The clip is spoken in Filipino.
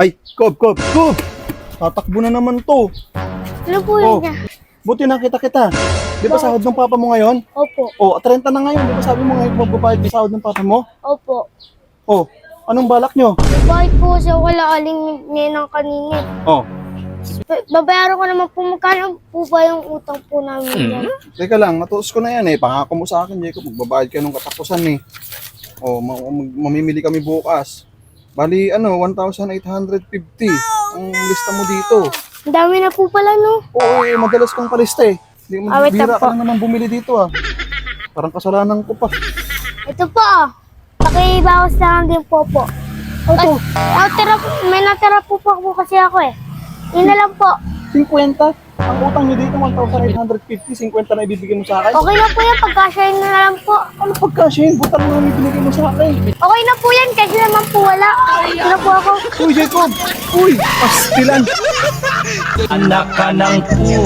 Ay, Kob, Kob, Kob! Tatakbo na naman to. Ano po Oh, yun niya? buti nakita kita. Di ba sahod ng papa mo ngayon? Opo. Oh, 30 na ngayon. Di ba sabi mo ngayon magbabayad ng sahod ng papa mo? Opo. Oh, anong balak nyo? Bakit po siya wala aling ninang kanina? Oh, Ba- Babayaran ko naman po magkano po ba yung utang po namin dyan? teka lang, natuos ko na yan eh. Pangako mo sa akin, Jacob, magbabayad ka nung katapusan eh. Oh, ma- mamimili kami bukas. Bali, ano, 1,850 ang lista mo dito. Ang dami na po pala no. Oo, eh, madalas kang palista eh. Hindi mo Ah, wait bira lang ka po. naman bumili dito ah. Parang kasalanan ko pa. Ito po ah. Pakibawas na lang din po po. Ito, Natira, may natira po po, po kasi ako eh. Yun na lang po. 50. Ang utang nyo dito, 1,850. 50 na ibibigay mo sa akin. Okay na po yan. Pagkasyahin na lang po. Ano pagkasya yun? Buta na lang ibinigay mo sa akin. Okay na po yan kasi naman po wala. Ito na po ako. Uy, Jacob! Uy, pastilan! Anak ka ng pu.